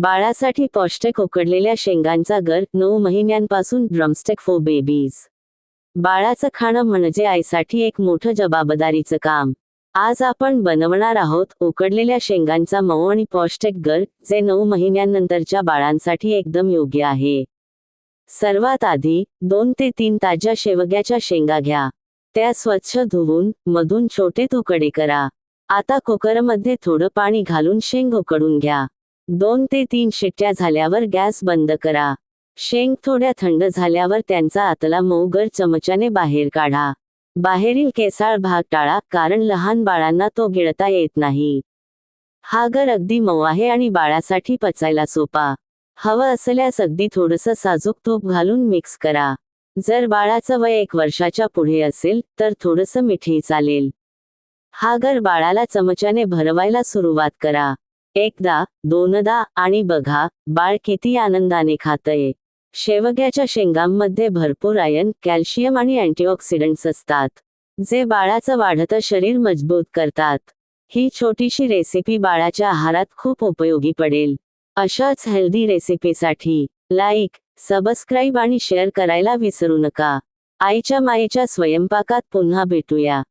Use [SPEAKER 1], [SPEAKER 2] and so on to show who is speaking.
[SPEAKER 1] बाळासाठी पौष्टिक उकडलेल्या शेंगांचा गर नऊ महिन्यांपासून ड्रमस्टेक फॉर बेबीज. बाळाचं खाणं म्हणजे आईसाठी एक मोठं जबाबदारीचं काम. आज आपण बनवणार आहोत उकडलेल्या शेंगांचा मऊ आणि पौष्टिक गर जे नऊ महिन्यांनंतरच्या बाळांसाठी एकदम योग्य आहे. सर्वात आधी दोन ते तीन ताज्या शेवग्याच्या शेंगा घ्या. त्या स्वच्छ धुवून मधून छोटे तुकडे करा. आता कुकरमध्ये थोडं पाणी घालून शेंग उकडून घ्या. दोन ते तीन शिट्ट्या झाल्यावर गॅस बंद करा. शेंग थोड्या थंड झाल्यावर त्यांचा आतला मऊगर चमच्याने बाहेर काढा. बाहेरील केसाळ भाग टाळा कारण लहान बाळांना तो गिळता येत नाही. हा गर अगदी मऊ आहे आणि बाळासाठी पचायला सोपा. हवं असल्यास अगदी थोडंसं साजूक तूप घालून मिक्स करा. जर बाळाचं वय एक वर्षाच्या पुढे असेल तर थोडंसं मिठी चालेल. हा गर बाळाला चमच्याने भरवायला सुरुवात करा. एकदा दोनदा आणि बघा बाळ किती आनंदाने खातय. शेवग्याच्या शेंगांमध्ये भरपूर आयन कॅल्शियम आणि अँटीऑक्सिडंट्स असतात जे बाळाचं वाढतं शरीर मजबूत करतात. ही छोटीशी रेसिपी बाळाच्या आहारात खूप उपयोगी पडेल. अशाच हेल्दी रेसिपीसाठी लाईक सबस्क्राईब आणि शेअर करायला विसरू नका. आईच्या मायेच्या स्वयंपाकात पुन्हा भेटूया.